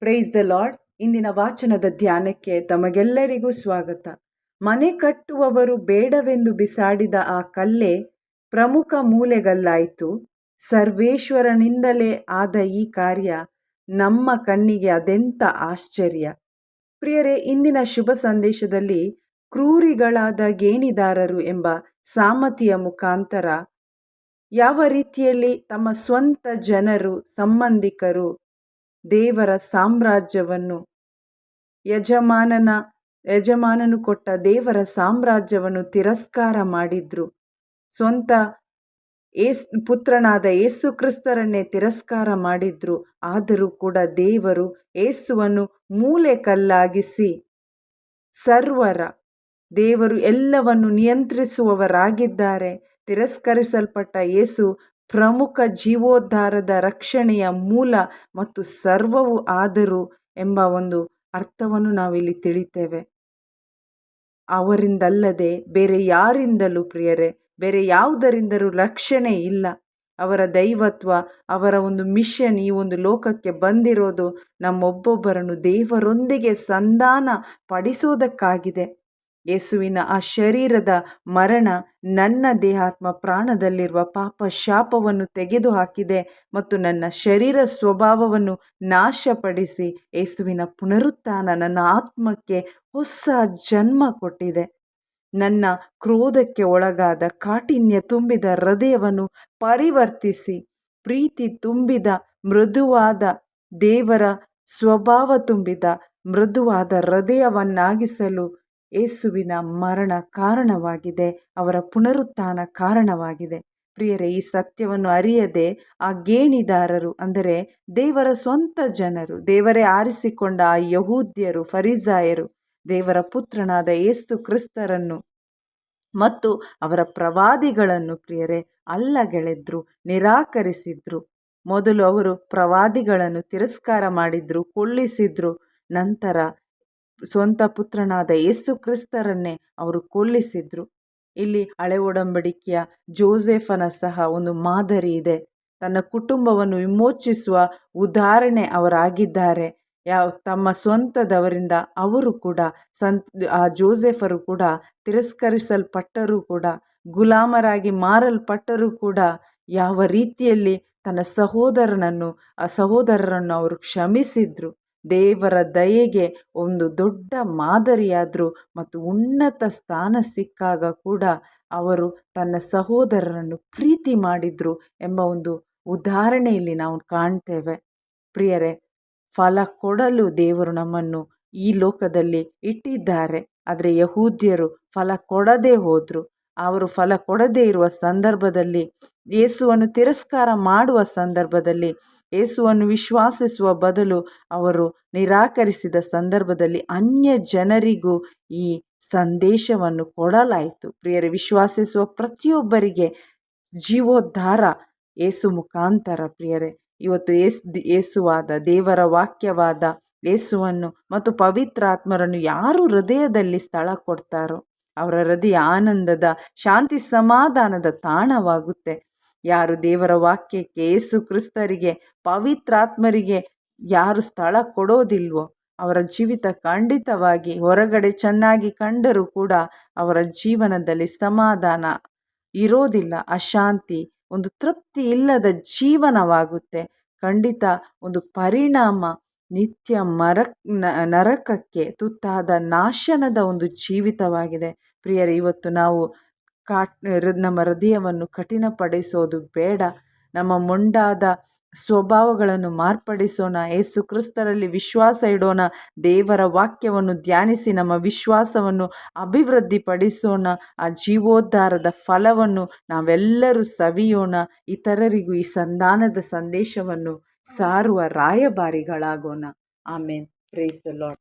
Praise the lord ಇಂದಿನ ವಾಚನದ ಧ್ಯಾನಕ್ಕೆ ತಮಗೆಲ್ಲರಿಗೂ ಸ್ವಾಗತ. ಮನೆ ಕಟ್ಟುವವರು ಬೇಡವೆಂದು ಬಿಸಾಡಿದ ಆ ಕಲ್ಲೇ ಪ್ರಮುಖ ಮೂಲೆಗಲ್ಲಾಯಿತು. ಸರ್ವೇಶ್ವರನಿಂದಲೇ ಆದ ಈ ಕಾರ್ಯ ನಮ್ಮ ಕಣ್ಣಿಗೆ ಅದೆಂಥ ಆಶ್ಚರ್ಯ. ಪ್ರಿಯರೇ, ಇಂದಿನ ಶುಭ ಸಂದೇಶದಲ್ಲಿ ಕ್ರೂರಿಗಳಾದ ಗೇಣಿದಾರರು ಎಂಬ ಸಾಮತಿಯ ಮುಖಾಂತರ ಯಾವ ರೀತಿಯಲ್ಲಿ ತಮ್ಮ ಸ್ವಂತ ಜನರು, ಸಂಬಂಧಿಕರು ದೇವರ ಸಾಮ್ರಾಜ್ಯವನ್ನು. ಯಜಮಾನನ, ಯಜಮಾನನು ಕೊಟ್ಟ ದೇವರ ಸಾಮ್ರಾಜ್ಯವನ್ನು ತಿರಸ್ಕಾರ ಮಾಡಿದ್ರು. ಸ್ವಂತ ಏಸ್, ಪುತ್ರನಾದ ಏಸು ಕ್ರಿಸ್ತರನ್ನೇ ತಿರಸ್ಕಾರ ಮಾಡಿದ್ರು. ಆದರೂ ಕೂಡ ದೇವರು ಏಸುವನ್ನು ಮೂಲೆ ಕಲ್ಲಾಗಿಸಿ ಸರ್ವರ, ದೇವರು ಎಲ್ಲವನ್ನು ನಿಯಂತ್ರಿಸುವವರಾಗಿದ್ದಾರೆ. ತಿರಸ್ಕರಿಸಲ್ಪಟ್ಟ ಏಸು ಪ್ರಮುಖ ಜೀವೋದ್ಧಾರದ ರಕ್ಷಣೆಯ ಮೂಲ ಮತ್ತು ಸರ್ವವು ಆದರು ಎಂಬ ಒಂದು ಅರ್ಥವನ್ನು ನಾವಿಲ್ಲಿ ತಿಳಿತೇವೆ. ಅವರಿಂದಲ್ಲದೆ ಬೇರೆ ಯಾರಿಂದಲೂ ಪ್ರಿಯರೇ, ಬೇರೆ ಯಾವುದರಿಂದಲೂ ರಕ್ಷಣೆ ಇಲ್ಲ. ಅವರ ದೈವತ್ವ, ಅವರ ಒಂದು ಮಿಷನ್ ಈ ಒಂದು ಲೋಕಕ್ಕೆ ಬಂದಿರೋದು ನಮ್ಮೊಬ್ಬೊಬ್ಬರನ್ನು ದೇವರೊಂದಿಗೆ ಸಂಧಾನ ಪಡಿಸೋದಕ್ಕಾಗಿದೆ ಯೇಸುವಿನ ಆ ಶರೀರದ ಮರಣ ನನ್ನ ದೇಹಾತ್ಮ ಪ್ರಾಣದಲ್ಲಿರುವ ಪಾಪ ಶಾಪವನ್ನು ತೆಗೆದುಹಾಕಿದೆ ಮತ್ತು ನನ್ನ ಶರೀರ ಸ್ವಭಾವವನ್ನು ನಾಶಪಡಿಸಿ ಯೇಸುವಿನ ಪುನರುತ್ಥಾನ ನನ್ನ ಆತ್ಮಕ್ಕೆ ಹೊಸ ಜನ್ಮ ಕೊಟ್ಟಿದೆ. ನನ್ನ ಕ್ರೋಧಕ್ಕೆ ಒಳಗಾದ ಕಾಠಿನ್ಯ ತುಂಬಿದ ಹೃದಯವನ್ನು ಪರಿವರ್ತಿಸಿ, ಪ್ರೀತಿ ತುಂಬಿದ ಮೃದುವಾದ ದೇವರ ಸ್ವಭಾವ ತುಂಬಿದ ಮೃದುವಾದ ಹೃದಯವನ್ನಾಗಿಸಲು ಯೇಸುವಿನ ಮರಣ ಕಾರಣವಾಗಿದೆ, ಅವರ ಪುನರುತ್ಥಾನ ಕಾರಣವಾಗಿದೆ. ಪ್ರಿಯರೇ, ಈ ಸತ್ಯವನ್ನು ಅರಿಯದೆ ಆ ಗೇಣಿದಾರರು, ಅಂದರೆ ದೇವರ ಸ್ವಂತ ಜನರು, ದೇವರೇ ಆರಿಸಿಕೊಂಡ ಆ ಯಹೂದ್ಯರು, ಫರಿಸಾಯರು, ದೇವರ ಪುತ್ರನಾದ ಏಸ್ತು ಕ್ರಿಸ್ತರನ್ನು ಮತ್ತು ಅವರ ಪ್ರವಾದಿಗಳನ್ನು ಪ್ರಿಯರೇ, ಅಲ್ಲಗೆಳೆದ್ರು, ನಿರಾಕರಿಸಿದ್ರು. ಮೊದಲು ಅವರು ಪ್ರವಾದಿಗಳನ್ನು ತಿರಸ್ಕಾರ ಮಾಡಿದ್ರು ಕೊಳ್ಳಿಸಿದ್ರು ನಂತರ ಸ್ವಂತ ಪುತ್ರನಾದ ಯೇಸು ಕ್ರಿಸ್ತರನ್ನೇ ಅವರು ಕೊಲ್ಲಿಸಿದ್ರು. ಇಲ್ಲಿ ಹಳೆ ಒಡಂಬಡಿಕೆಯ ಜೋಸೆಫನ ಸಹ ಒಂದು ಮಾದರಿ ಇದೆ. ತನ್ನ ಕುಟುಂಬವನ್ನು ವಿಮೋಚಿಸುವ ಉದಾಹರಣೆ ಅವರಾಗಿದ್ದಾರೆ. ಯಾವ ತಮ್ಮ ಸ್ವಂತದವರಿಂದ ಅವರು ಕೂಡ ಸಂತ ಆ ಜೋಸೆಫರು ಕೂಡ ತಿರಸ್ಕರಿಸಲ್ಪಟ್ಟರೂ ಕೂಡ, ಗುಲಾಮರಾಗಿ ಮಾರಲ್ಪಟ್ಟರೂ ಕೂಡ ಯಾವ ರೀತಿಯಲ್ಲಿ ತನ್ನ ಸಹೋದರನನ್ನು, ಆ ಸಹೋದರರನ್ನು ಅವರು ಕ್ಷಮಿಸಿದ್ರು. ದೇವರ ದಯೆಗೆ ಒಂದು ದೊಡ್ಡ ಮಾದರಿಯಾದರು ಮತ್ತು ಉನ್ನತ ಸ್ಥಾನ ಸಿಕ್ಕಾಗ ಕೂಡ ಅವರು ತನ್ನ ಸಹೋದರರನ್ನು ಪ್ರೀತಿ ಮಾಡಿದರು ಎಂಬ ಒಂದು ಉದಾಹರಣೆಯಲ್ಲಿ ನಾವು ಕಾಣ್ತೇವೆ. ಪ್ರಿಯರೇ, ಫಲ ಕೊಡಲು ದೇವರು ನಮ್ಮನ್ನು ಈ ಲೋಕದಲ್ಲಿ ಇಟ್ಟಿದ್ದಾರೆ. ಆದರೆ ಯಹೂದ್ಯರು ಫಲ ಕೊಡದೇ ಹೋದರು. ಅವರು ಫಲ ಕೊಡದೇ ಇರುವ ಸಂದರ್ಭದಲ್ಲಿ, ಯೇಸುವನ್ನು ತಿರಸ್ಕಾರ ಮಾಡುವ ಸಂದರ್ಭದಲ್ಲಿ ಯೇಸುವನ್ನು ವಿಶ್ವಾಸಿಸುವ ಬದಲು ಅವರು ನಿರಾಕರಿಸಿದ ಸಂದರ್ಭದಲ್ಲಿ ಅನ್ಯ ಜನರಿಗೂ ಈ ಸಂದೇಶವನ್ನು ಕೊಡಲಾಯಿತು. ಪ್ರಿಯರು, ವಿಶ್ವಾಸಿಸುವ ಪ್ರತಿಯೊಬ್ಬರಿಗೆ ಜೀವೋದ್ಧಾರ ಏಸು ಮುಖಾಂತರ. ಪ್ರಿಯರೇ, ಇವತ್ತು ಏಸು, ಏಸುವಾದ, ದೇವರ ವಾಕ್ಯವಾದ ಏಸುವನ್ನು ಮತ್ತು ಪವಿತ್ರಾತ್ಮರನ್ನು ಯಾರು ಹೃದಯದಲ್ಲಿ ಸ್ಥಳ ಕೊಡ್ತಾರೋ, ಅವರ ಹೃದಯ ಆನಂದದ, ಶಾಂತಿ ಸಮಾಧಾನದ ತಾಣವಾಗುತ್ತೆ. ಯಾರು ದೇವರ ವಾಕ್ಯಕ್ಕೆ ಏಸು ಕ್ರಿಸ್ತರಿಗೆ, ಪವಿತ್ರಾತ್ಮರಿಗೆ ಯಾರು ಸ್ಥಳ ಕೊಡೋದಿಲ್ವೋ, ಅವರ ಜೀವಿತ ಖಂಡಿತವಾಗಿ ಹೊರಗಡೆ ಚೆನ್ನಾಗಿ ಕಂಡರೂ ಕೂಡ ಅವರ ಜೀವನದಲ್ಲಿ ಸಮಾಧಾನ ಇರೋದಿಲ್ಲ. ಅಶಾಂತಿ, ಒಂದು ತೃಪ್ತಿ ಇಲ್ಲದ ಜೀವನವಾಗುತ್ತೆ. ಖಂಡಿತ ಒಂದು ಪರಿಣಾಮ ನಿತ್ಯ ಮರ ನರಕಕ್ಕೆ ತುತ್ತಾದ ನಾಶನದ ಒಂದು ಜೀವಿತವಾಗಿದೆ. ಪ್ರಿಯರೇ, ಇವತ್ತು ನಾವು ಕಾಟ್ ನಮ್ಮ ಹೃದಯವನ್ನು ಕಠಿಣಪಡಿಸೋದು ಬೇಡ. ನಮ್ಮ ಮೊಂಡಾದ ಸ್ವಭಾವಗಳನ್ನು ಮಾರ್ಪಡಿಸೋಣ. ಏಸು ಕ್ರಿಸ್ತರಲ್ಲಿ ವಿಶ್ವಾಸ ಇಡೋಣ. ದೇವರ ವಾಕ್ಯವನ್ನು ಧ್ಯಾನಿಸಿ, ನಮ್ಮ ವಿಶ್ವಾಸವನ್ನು ಅಭಿವೃದ್ಧಿಪಡಿಸೋಣ. ಆ ಜೀವೋದ್ಧಾರದ ಫಲವನ್ನು ನಾವೆಲ್ಲರೂ ಸವಿಯೋಣ. ಇತರರಿಗೂ ಈ ಸಂಧಾನದ ಸಂದೇಶವನ್ನು ಸಾರುವ ರಾಯಭಾರಿಗಳಾಗೋಣ. ಆಮೇನ್. Praise the Lord